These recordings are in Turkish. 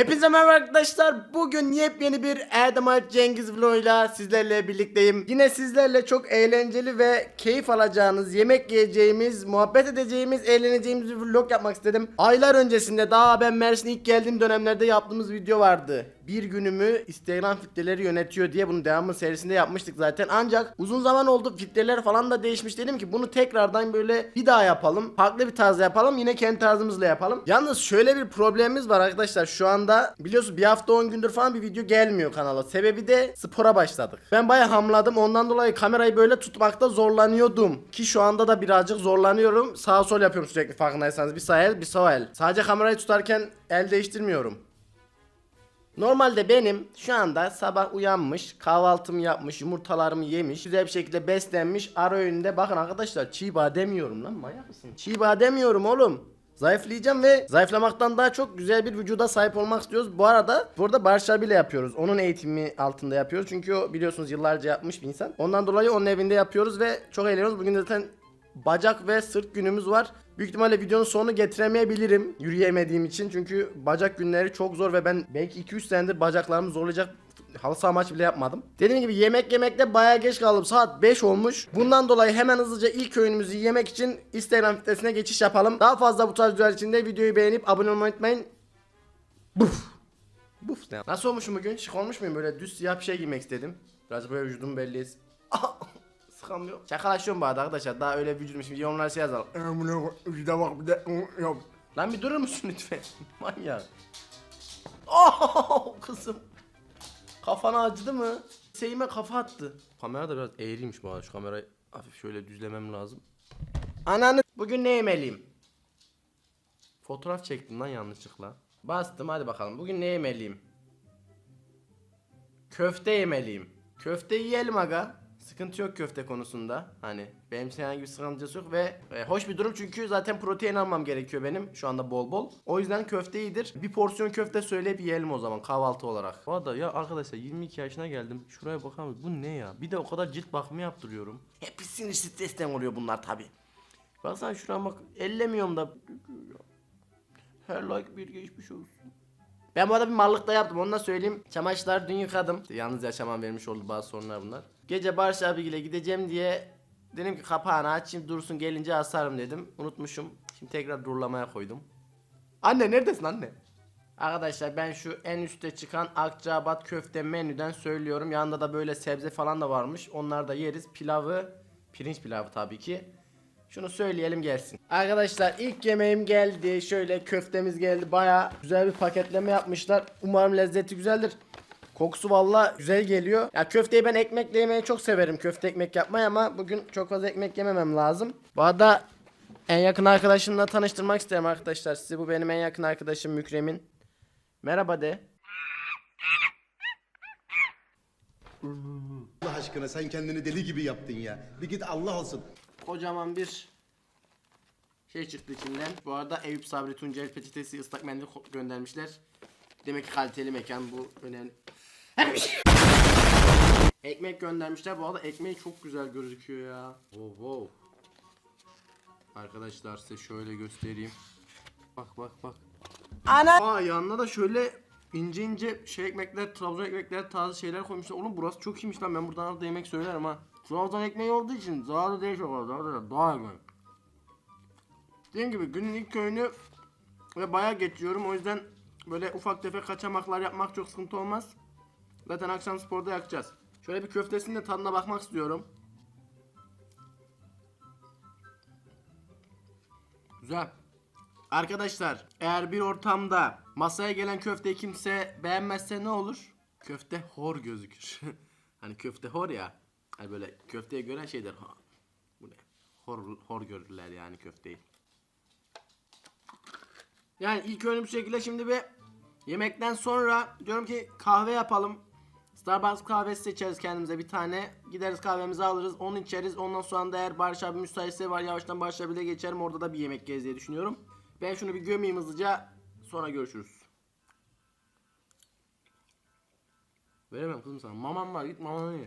Hepinize merhaba arkadaşlar. Bugün yepyeni bir Erdem Alp Cengiz vloguyla sizlerle birlikteyim. Yine sizlerle çok eğlenceli ve keyif alacağınız, yemek yiyeceğimiz, muhabbet edeceğimiz, eğleneceğimiz bir vlog yapmak istedim. Aylar öncesinde daha ben Mersin'e ilk geldiğim dönemlerde yaptığımız video vardı. Bir günümü Instagram filtreleri yönetiyor diye bunun devamı serisinde yapmıştık zaten. Ancak uzun zaman oldu filtreler falan da değişmiş dedim ki bunu tekrardan böyle bir daha yapalım. Farklı bir tarzda yapalım. Yine kendi tarzımızla yapalım. Yalnız şöyle bir problemimiz var arkadaşlar. Şu anda biliyorsunuz bir hafta 10 gündür falan bir video gelmiyor kanala. Sebebi de spora başladık. Ben baya hamladım. Ondan dolayı kamerayı böyle tutmakta zorlanıyordum. Ki şu anda da birazcık zorlanıyorum. Sağ sol yapıyorum sürekli farkındaysanız. Bir sağ el bir sol el. Sadece kamerayı tutarken el değiştirmiyorum. Normalde benim şu anda sabah uyanmış, kahvaltımı yapmış, yumurtalarımı yemiş, güzel bir şekilde beslenmiş, ara öğünde bakın arkadaşlar çiğ badem yiyorum lan manyak mısın? Çiğ badem yiyorum oğlum. Zayıflayacağım ve zayıflamaktan daha çok güzel bir vücuda sahip olmak istiyoruz. Bu arada burada Barış abiyle yapıyoruz. Onun eğitimi altında yapıyoruz. Çünkü o biliyorsunuz yıllarca yapmış bir insan. Ondan dolayı onun evinde yapıyoruz ve çok eğleniyoruz. Bugün zaten bacak ve sırt günümüz var. Büyük ihtimalle videonun sonunu getiremeyebilirim yürüyemediğim için. Çünkü bacak günleri çok zor ve ben belki 2-3 senedir bacaklarımı zorlayacak halı saha maçı bile yapmadım. Dediğim gibi yemek yemekte bayağı geç kaldım. Saat 5 olmuş. Bundan dolayı hemen hızlıca ilk öğünümüzü yemek için Instagram fitnesine geçiş yapalım. Daha fazla bu tarz videolar için de videoyu beğenip abone olmayı unutmayın. Buf. Buf? Nasıl olmuşum bugün? Şık olmuş muyum? Böyle düz siyah bir şey giymek istedim. Biraz böyle vücudumu belli etsin. Sıkamıyorum. Şakalaşıyorum bu arada arkadaşlar. Daha öyle vücudum. Şimdi yorumlara şey yazalım. Vücuda bak bir de yap. Lan bir durur musun lütfen? Manyak. Oh kızım. Kafana acıdı mı? Seyime kafa attı. Kamera da biraz eğriymiş bu arada. Şu kamerayı hafif şöyle düzlemem lazım. Ananı bugün ne yemeliyim? Fotoğraf çektim lan yanlışlıkla. Bastım hadi bakalım. Bugün ne yemeliyim? Köfte yemeliyim. Köfte yiyelim aga. Sıkıntı yok köfte konusunda. Hani benim için herhangi bir sıkıntısı yok ve e, hoş bir durum çünkü zaten protein almam gerekiyor benim şu anda bol bol. O yüzden köfte iyidir. Bir porsiyon köfte söyleyip yiyelim o zaman kahvaltı olarak. Bu arada ya arkadaşlar 22 yaşına geldim. Şuraya bakar? Bu ne ya? Bir de o kadar cilt bakımı yaptırıyorum. Hep sinir stresten oluyor bunlar tabi. Baksana şuraya bak. Ellemiyorum da. Her like bir geçmiş olsun. Ben bu arada bir mallık da yaptım onu da söyleyeyim. Çamaşırlar dün yıkadım. Yalnız yaşamam vermiş oldu bazı sorunlar bunlar. Gece Barış abiyle gideceğim diye dedim ki kapağını açayım dursun gelince asarım dedim. Unutmuşum. Şimdi tekrar durulamaya koydum. Anne neredesin anne? Arkadaşlar ben şu en üstte çıkan Akçaabat köfte menüden söylüyorum. Yanında da böyle sebze falan da varmış. Onlar da yeriz. Pilavı, pirinç pilavı tabii ki. Şunu söyleyelim gelsin. Arkadaşlar ilk yemeğim geldi. Şöyle köftemiz geldi. Baya güzel bir paketleme yapmışlar. Umarım lezzeti güzeldir. Kokusu valla güzel geliyor. Ya köfteyi ben ekmekle yemeyi çok severim. Köfte ekmek yapmayı ama bugün çok fazla ekmek yememem lazım. Bu arada en yakın arkadaşımla tanıştırmak isterim arkadaşlar sizi. Bu benim en yakın arkadaşım Mükremin. Merhaba de. Allah aşkına sen kendini deli gibi yaptın ya. Bir git Allah olsun. Kocaman bir şey çıktı içinden. Bu arada Eyüp Sabri Tuncel peçetesi ıslak mendil göndermişler. Demek ki kaliteli mekan bu önemli. Ekmek göndermişler. Bu arada ekmeği çok güzel gözüküyor ya. Wow wow. Arkadaşlar size şöyle göstereyim. Bak bak bak. Ana. Aa yanına da şöyle ince ince şey ekmekler, Trabzon ekmekler, taze şeyler koymuşlar. Oğlum burası çok iyiymiş lan. Ben buradan arada yemek söylerim ha. Trabzon ekmeği olduğu için zararlı değil çok. Arkadaşlar daha iyi. Dediğim gibi günün ilk öğünü ve bayağı geçiyorum. O yüzden böyle ufak tefek kaçamaklar yapmak çok sıkıntı olmaz. Zaten akşam sporda yakacağız. Şöyle bir köftesinin de tadına bakmak istiyorum. Güzel. Arkadaşlar eğer bir ortamda masaya gelen köfteyi kimse beğenmezse ne olur? Köfte hor gözükür. hani köfte hor ya. Hani böyle köfteye gören şeydir. Ha, bu ne? Hor, hor görürler yani köfteyi. Yani ilk öğünüm bu şekilde şimdi bir yemekten sonra diyorum ki kahve yapalım. Starbucks kahvesi seçeriz kendimize bir tane. Gideriz kahvemizi alırız. Onu içeriz. Ondan sonra da eğer Barış abi müsaitse var yavaştan Barış abiyle geçerim. Orada da bir yemek yeriz diye düşünüyorum. Ben şunu bir gömeyim hızlıca. Sonra görüşürüz. Veremem kızım sana. Mamam var git mamanı ye.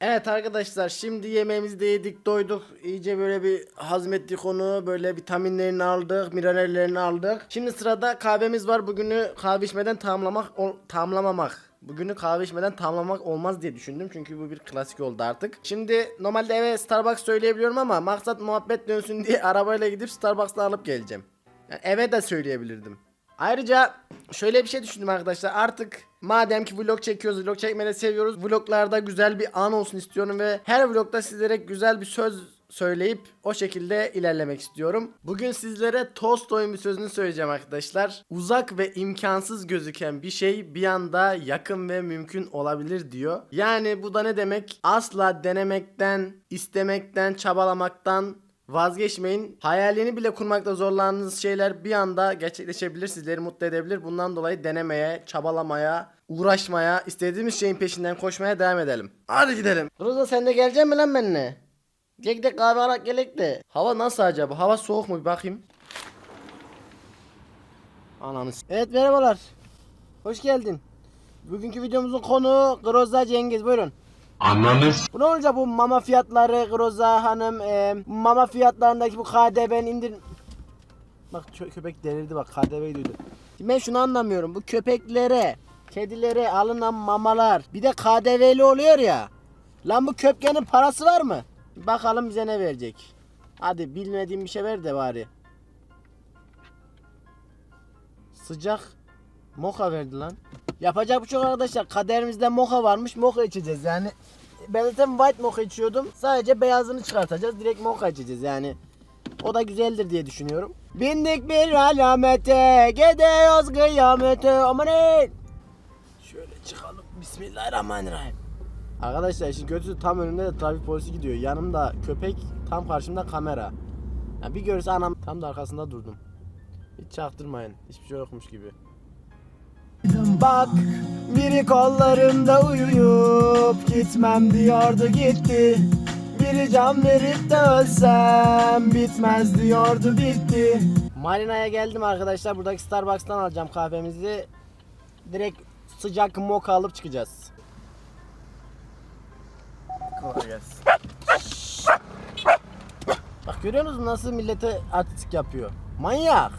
Evet arkadaşlar şimdi yemeğimizi de yedik doyduk iyice böyle bir hazmettik onu böyle vitaminlerini aldık minerallerini aldık. Şimdi sırada kahvemiz var bugünü kahve içmeden tamamlamak tamamlamamak. Bugünü kahve içmeden tamamlamak olmaz diye düşündüm çünkü bu bir klasik oldu artık. Şimdi normalde eve Starbucks söyleyebiliyorum ama maksat muhabbet dönsün diye arabayla gidip Starbucks'ta alıp geleceğim. Yani eve de söyleyebilirdim. Ayrıca şöyle bir şey düşündüm arkadaşlar. Artık madem ki vlog çekiyoruz, vlog çekmeyi de seviyoruz. Vloglarda güzel bir an olsun istiyorum ve her vlogda sizlere güzel bir söz söyleyip o şekilde ilerlemek istiyorum. Bugün sizlere Tolstoy'un bir sözünü söyleyeceğim arkadaşlar. Uzak ve imkansız gözüken bir şey bir anda yakın ve mümkün olabilir diyor. Yani bu da ne demek? Asla denemekten, istemekten, çabalamaktan Vazgeçmeyin. Hayalini bile kurmakta zorlandığınız şeyler bir anda gerçekleşebilir, sizleri mutlu edebilir. Bundan dolayı denemeye, çabalamaya, uğraşmaya, istediğimiz şeyin peşinden koşmaya devam edelim. Hadi gidelim. Roza sen de gelecek mi lan benimle? Gel gidelim kahve alak gelek de. Hava nasıl acaba? Hava soğuk mu bir bakayım. Ananı s- Evet merhabalar. Hoş geldin. Bugünkü videomuzun konu Groza Cengiz buyurun. Bu ne olacak bu mama fiyatları Groza hanım e, mama fiyatlarındaki bu KDV'nin indir... Bak çö- köpek delirdi bak KDV'yi duydu. Ben şunu anlamıyorum bu köpeklere kedilere alınan mamalar bir de KDV'li oluyor ya. Lan bu köpkenin parası var mı? Bakalım bize ne verecek. Hadi bilmediğim bir şey ver de bari. Sıcak moka verdi lan. Yapacak bir şey yok arkadaşlar. Kaderimizde moka varmış. Moka içeceğiz yani. Ben zaten white moka içiyordum. Sadece beyazını çıkartacağız. Direkt moka içeceğiz yani. O da güzeldir diye düşünüyorum. Bindik bir alamete. Gidiyoruz kıyamete. Amanın. Şöyle çıkalım. Bismillahirrahmanirrahim. Arkadaşlar işin kötüsü tam önümde de trafik polisi gidiyor. Yanımda köpek, tam karşımda kamera. Ya bir görürse anam tam da arkasında durdum. Hiç çaktırmayın. Hiçbir şey yokmuş gibi. Bak biri kollarımda uyuyup gitmem diyordu gitti. Biri can verip de ölsem bitmez diyordu bitti. Marina'ya geldim arkadaşlar. Buradaki Starbucks'tan alacağım kahvemizi. Direkt sıcak moka alıp çıkacağız. Gelsin. Bak görüyorsunuz mu nasıl millete artistik yapıyor. Manyak.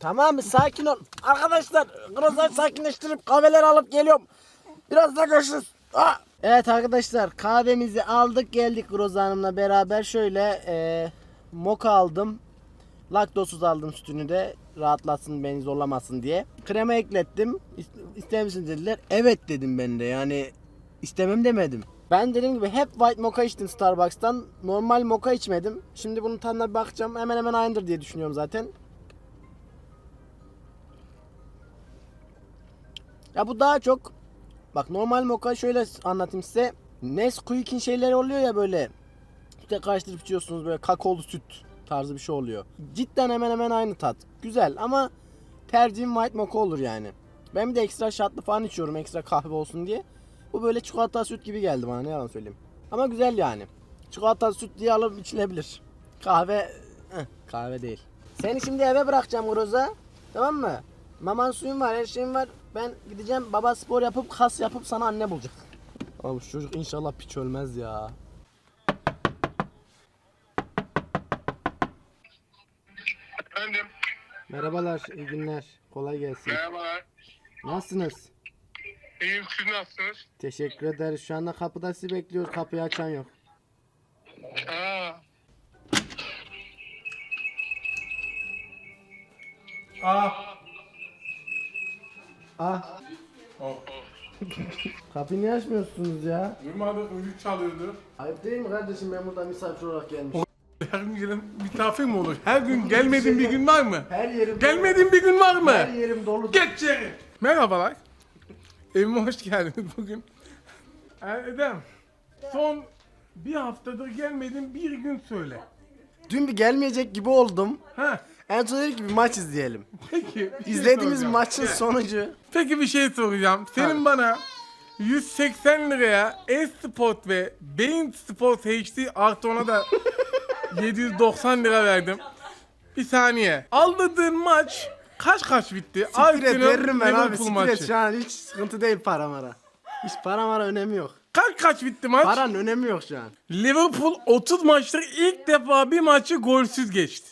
Tamam sakin ol. Arkadaşlar Groza'yı sakinleştirip kahveler alıp geliyorum. Biraz da görüşürüz. Evet arkadaşlar kahvemizi aldık geldik Groza Hanım'la beraber şöyle e, moka aldım. Laktozsuz aldım sütünü de rahatlatsın beni zorlamasın diye. Krema eklettim. İst- İster misin dediler. Evet dedim ben de yani istemem demedim. Ben dediğim gibi hep white mocha içtim Starbucks'tan. Normal mocha içmedim. Şimdi bunun tadına bakacağım. Hemen hemen aynıdır diye düşünüyorum zaten. Ya bu daha çok bak normal mocha şöyle anlatayım size. Nesquik'in şeyleri oluyor ya böyle süte karıştırıp içiyorsunuz böyle kakaolu süt tarzı bir şey oluyor. Cidden hemen hemen aynı tat. Güzel ama tercihim white mocha olur yani. Ben bir de ekstra şatlı falan içiyorum ekstra kahve olsun diye. Bu böyle çikolata süt gibi geldi bana ne yalan söyleyeyim. Ama güzel yani. Çikolata süt diye alıp içilebilir. Kahve eh, kahve değil. Seni şimdi eve bırakacağım Groza. Tamam mı? Maman suyun var, her şeyin var. Ben gideceğim baba spor yapıp kas yapıp sana anne bulacak. Oğlum şu çocuk inşallah piç ölmez ya. Efendim, Merhabalar, iyi günler. Kolay gelsin. merhabalar. Nasılsınız? İyiyim, siz nasılsınız? Teşekkür ederiz. Şu anda kapıda sizi bekliyoruz. Kapıyı açan yok. Aa, Ah, oh. kapıyı niye açmıyorsunuz ya? Duymadık, müzik çalıyordu. Ayıp değil mi kardeşim ben burada misafir olarak gelmişim. Her gün gelen misafir mi olur? Her gün gelmediğin bir gün var mı? Her yerim Gelmediğin bir gün var mı? Her yerim dolu. Geç içeri. Merhabalar. Evime hoş geldiniz bugün. Erdem, son bir haftadır gelmedin bir gün söyle. Dün bir gelmeyecek gibi oldum. Ha, En son dedik ki bir maç izleyelim. peki. bir şey İzlediğimiz soracağım. maçın sonucu. Peki bir şey soracağım. Senin bana 180 liraya S-Sport ve Bein Sport HD artı ona da 790 lira verdim. Bir saniye. Aldırdığın maç kaç kaç bitti? Siktir et Arsenal veririm ben abi. Liverpool Siktir et maçı. şu an hiç sıkıntı değil para mara. Hiç para mara önemi yok. Kaç kaç bitti maç? Paranın önemi yok şu an. Liverpool 30 maçtır ilk defa bir maçı golsüz geçti.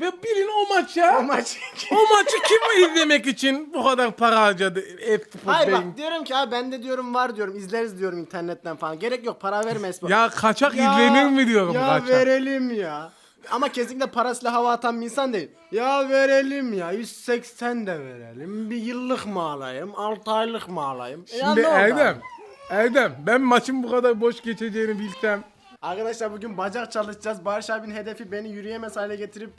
Ve bilin o maç ya. O maç. O maçı kim izlemek için bu kadar para harcadı? F-Sport Hayır Beyin? bak diyorum ki abi ben de diyorum var diyorum izleriz diyorum internetten falan. Gerek yok para verme Espor. Ya kaçak izlenir mi diyorum Ya kaçak. verelim ya. Ama kesinlikle parasıyla hava atan bir insan değil. Ya verelim ya 180 de verelim. Bir yıllık mı alayım? 6 aylık mı alayım? E ya Şimdi ne oldu Erdem. Erdem ben maçın bu kadar boş geçeceğini bilsem. Arkadaşlar bugün bacak çalışacağız. Barış abinin hedefi beni yürüyemez hale getirip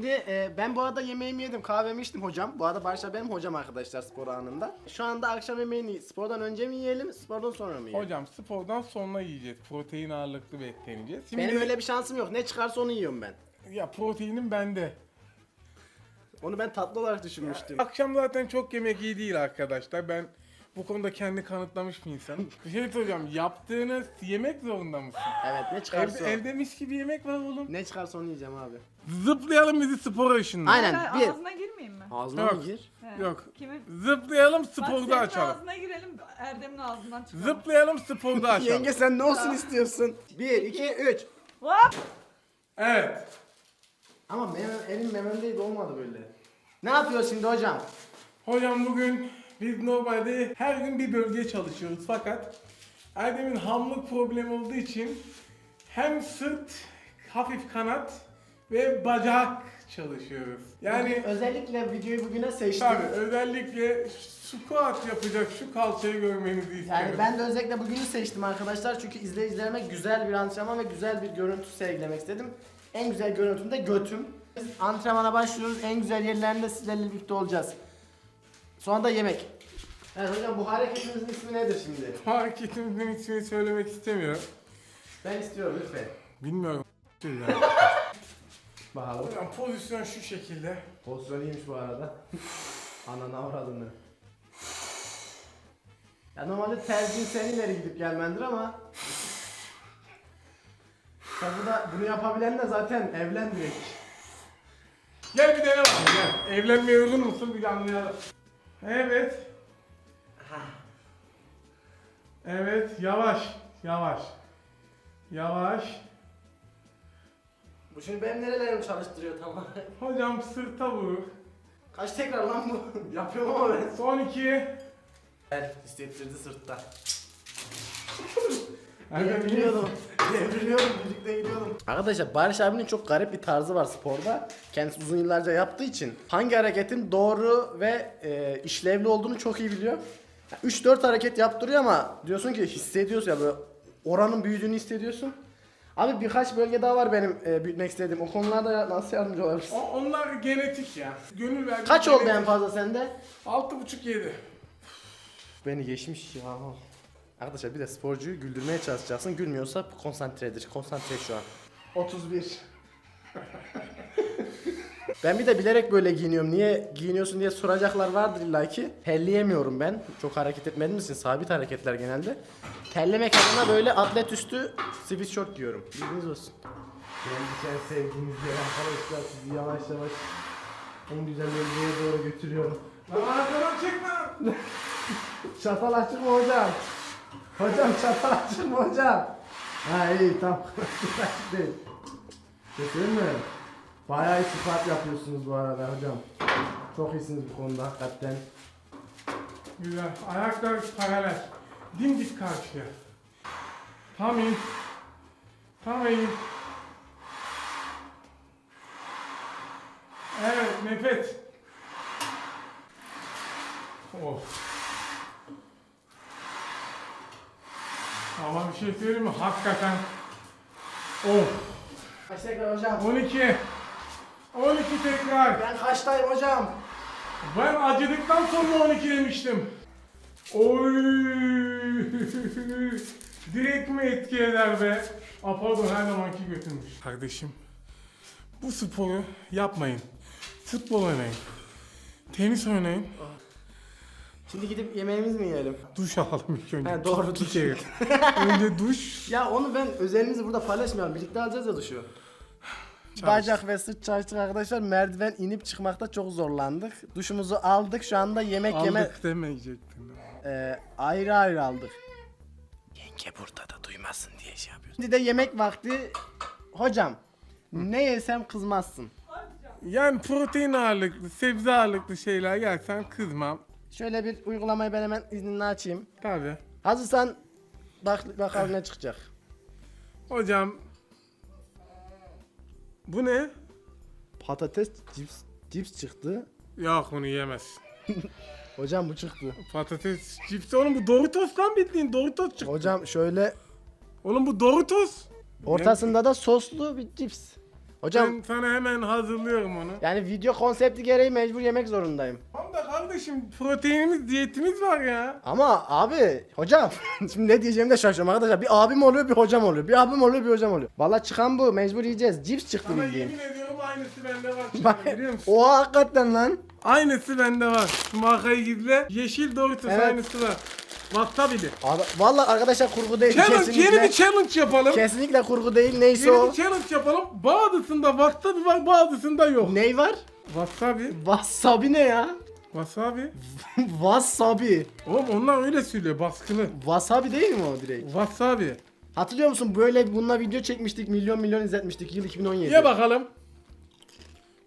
Şimdi e, ben bu arada yemeğimi yedim, kahvemi içtim hocam. Bu arada Barış abi benim hocam arkadaşlar spor anında. Şu anda akşam yemeğini spordan önce mi yiyelim, spordan sonra mı yiyelim? Hocam spordan sonra yiyeceğiz. Protein ağırlıklı besleneceğiz. Şimdi Benim öyle bir şansım yok. Ne çıkarsa onu yiyorum ben. ya proteinim bende. Onu ben tatlı olarak düşünmüştüm. Akşam zaten çok yemek iyi değil arkadaşlar. Ben bu konuda kendi kanıtlamış bir insanım. Bir şey soracağım. Yaptığınız yemek zorunda mısın? Evet ne çıkarsa Evde, o. evde mis gibi yemek var oğlum. Ne çıkarsa onu yiyeceğim abi. Zıplayalım bizi spora ışınla. Aynen. Ben bir. ağzına girmeyeyim mi? Ağzına Yok. mı gir? He. Yok. Kimin? Zıplayalım Bak sporda açalım. ağzına girelim, Erdem'in ağzından çıkalım. Zıplayalım sporda açalım. Yenge sen ne olsun istiyorsun? 1, 2, 3. Hop! Evet. Ama memem, elim mememdeydi olmadı böyle. Ne yapıyoruz şimdi hocam? Hocam bugün biz normalde her gün bir bölgeye çalışıyoruz fakat Erdem'in hamlık problemi olduğu için hem sırt, hafif kanat ve bacak çalışıyoruz. Yani özellikle videoyu bugüne seçtim. tabii özellikle squat yapacak şu kalçayı görmenizi istiyorum. Yani ben de özellikle bugünü seçtim arkadaşlar çünkü izleyicilerime güzel bir antrenman ve güzel bir görüntü sergilemek istedim. En güzel görüntüm de götüm. Biz antrenmana başlıyoruz. En güzel yerlerinde sizlerle birlikte olacağız. Sonra da yemek. Evet hocam bu hareketimizin ismi nedir şimdi? Hareketimizin ismini söylemek istemiyorum. Ben istiyorum lütfen. Bilmiyorum. Bakalım. Hocam pozisyon şu şekilde. Pozisyon iyiymiş bu arada. Ananı avradını. Ya normalde tercihin ileri gidip gelmendir ama Tabi bu da bunu yapabilen de zaten evlen direkt. Gel bir dene bakalım gel. Evlenmeye uygun musun bir anlayalım. Evet. Evet yavaş yavaş. Yavaş. Bu şimdi benim nerelerimi çalıştırıyor tamam. Hocam sırta vur. Kaç tekrar lan bu? Yapıyorum ama ben. Son iki. Evet hissettirdi sırtta. Devriliyordum. Devriliyordum birlikte gidiyordum. Arkadaşlar Barış abinin çok garip bir tarzı var sporda. Kendisi uzun yıllarca yaptığı için hangi hareketin doğru ve e, işlevli olduğunu çok iyi biliyor. 3-4 hareket yaptırıyor ama diyorsun ki hissediyorsun ya böyle oranın büyüdüğünü hissediyorsun. Abi birkaç bölge daha var benim e, büyütmek istediğim. O konularda nasıl yardımcı olabilirsin? O, onlar genetik ya. Gönül verdim. Kaç oldu en fazla sende? Altı buçuk yedi. Beni geçmiş ya. Arkadaşlar bir de sporcuyu güldürmeye çalışacaksın. Gülmüyorsa konsantredir. Konsantre şu an. 31. ben bir de bilerek böyle giyiniyorum. Niye giyiniyorsun diye soracaklar vardır illa ki. Terleyemiyorum ben. Çok hareket etmediğim için sabit hareketler genelde. Terlemek adına böyle atlet üstü sweatshirt giyiyorum. Bilginiz olsun. Geldik en sevdiğiniz yer arkadaşlar. Sizi yavaş yavaş en güzel bölgeye doğru götürüyorum. Lan arkadan çekme. Çatal açık mı hocam? Hocam çatal açık mı hocam? Ha iyi. Açık değil. Kesin mi? Bayağı squat yapıyorsunuz bu arada hocam. Çok iyisiniz bu konuda hakikaten. Güzel. Ayaklar paralel. Dimdik karşıya. Tam iyi. Tam iyi. Evet nefes. Of. Ama bir şey söyleyeyim mi? Hakikaten. Of. Kaç tekrar hocam? 12. 12 tekrar. Ben kaçtayım hocam? Ben acıdıktan sonra 12 demiştim. Oy! Direkt mi etki eder be? Pardon her zamanki götürmüş. Kardeşim, bu sporu yapmayın. Futbol oynayın. Tenis oynayın. Şimdi gidip yemeğimizi mi yiyelim? Duş alalım ilk önce. He, doğru, duş. önce duş. Ya onu ben özelinizi burada paylaşmayalım. Birlikte alacağız ya duşu. Bacak ve sırt çalıştık arkadaşlar. Merdiven inip çıkmakta çok zorlandık. Duşumuzu aldık. Şu anda yemek yeme... Aldık demeyecektin. e, ayrı ayrı aldık. Yenge burada da duymasın diye şey yapıyoruz. Şimdi de yemek vakti. Hocam ne yesem kızmazsın. Yani protein ağırlıklı, sebze ağırlıklı şeyler yersen kızmam. Şöyle bir uygulamayı ben hemen iznini açayım. Tabi. Hazırsan bak bakalım ne çıkacak. Hocam bu ne? Patates cips cips çıktı. Yok bunu yemez. Hocam bu çıktı. Patates cipsi oğlum bu Doritos lan bildiğin Doritos çıktı. Hocam şöyle Oğlum bu Doritos. ortasında da soslu bir cips. Hocam Ben sana hemen hazırlıyorum onu. yani video konsepti gereği mecbur yemek zorundayım. Kardeşim proteinimiz, diyetimiz var ya. Ama abi hocam şimdi ne diyeceğimi de şaşırıyorum arkadaşlar. Bir abim oluyor bir hocam oluyor. Bir abim oluyor bir hocam oluyor. Valla çıkan bu mecbur yiyeceğiz. Cips çıktı Sana bildiğin. yemin ediyorum aynısı bende var. Bak biliyor musun? oha hakikaten lan. Aynısı bende var. Şu markayı gizle. Yeşil Doritos Evet. aynısı var. Wasabi'li. Abi, valla arkadaşlar kurgu değil Challenge, kesinlikle. yeni bir challenge yapalım. Kesinlikle kurgu değil neyse Yeni o. bir challenge yapalım. Bazısında wasabi var, bazısında yok. Ney var? Wasabi. Wasabi ne ya? Wasabi. Wasabi. Oğlum onlar öyle söylüyor baskılı. Wasabi değil mi o direkt? Wasabi. Hatırlıyor musun böyle bununla video çekmiştik milyon milyon izletmiştik yıl 2017. Ye bakalım.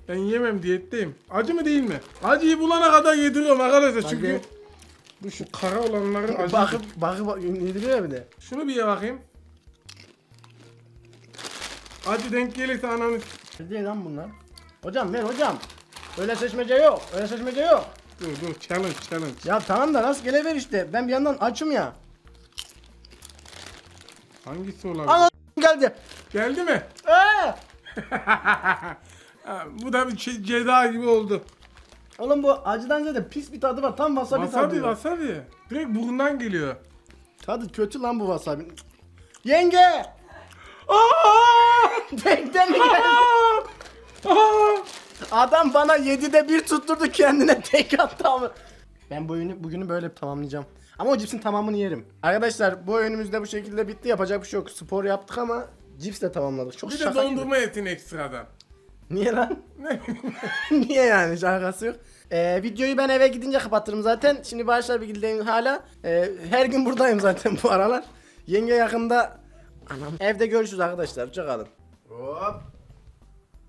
Ben yemem diyetteyim. Acı mı değil mi? Acıyı bulana kadar yediriyorum arkadaşlar çünkü bu şu kara olanları acı. Bakıp bakıp bak, yediriyor bir de. Şunu bir ye bakayım. Acı denk gelirse ananı... Ne lan bunlar? Hocam ver hocam. Öyle seçmece yok. Öyle seçmece yok. Dur dur challenge challenge. Ya tamam da nasıl gelever işte. Ben bir yandan açım ya. Hangisi olabilir? Ana geldi. Geldi mi? Ee! Bu da bir şey- ceza gibi oldu. Oğlum bu acıdan ziyade pis bir tadı var. Tam wasabi, Wasabi tadı. wasabi. Direkt burundan geliyor. Tadı kötü lan bu wasabi. Yenge! Denkten mi geldi? Aa! Adam bana 7'de bir tutturdu kendine tek attı ama. Ben bu oyunu bugünü böyle tamamlayacağım. Ama o cipsin tamamını yerim. Arkadaşlar bu oyunumuz da bu şekilde bitti. Yapacak bir şey yok. Spor yaptık ama cips de tamamladık. Çok Bir de şaka gibi. dondurma yetin ekstradan. Niye lan? Ne? Niye yani şakası yok. Ee, videoyu ben eve gidince kapatırım zaten. Şimdi Barışlar Bilgi'deyim hala. Ee, her gün buradayım zaten bu aralar. Yenge yakında. Anam. Evde görüşürüz arkadaşlar. Hoşçakalın. Hop.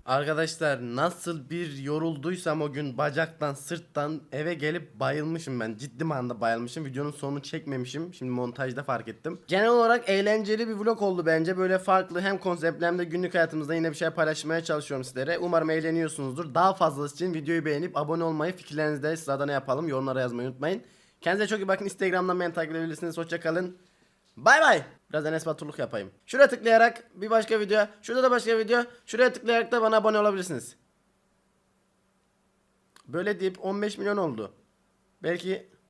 Arkadaşlar nasıl bir yorulduysam o gün bacaktan sırttan eve gelip bayılmışım ben. Ciddi manada bayılmışım. Videonun sonunu çekmemişim. Şimdi montajda fark ettim. Genel olarak eğlenceli bir vlog oldu bence. Böyle farklı hem konseptli hem de günlük hayatımızda yine bir şey paylaşmaya çalışıyorum sizlere. Umarım eğleniyorsunuzdur. Daha fazlası için videoyu beğenip abone olmayı, fikirlerinizi de sırada ne yapalım yorumlara yazmayı unutmayın. Kendinize çok iyi bakın. Instagram'dan beni takip edebilirsiniz. Hoşçakalın. Bay bay. Biraz Enes Baturluk yapayım. Şuraya tıklayarak bir başka video, şurada da başka video, şuraya tıklayarak da bana abone olabilirsiniz. Böyle deyip 15 milyon oldu. Belki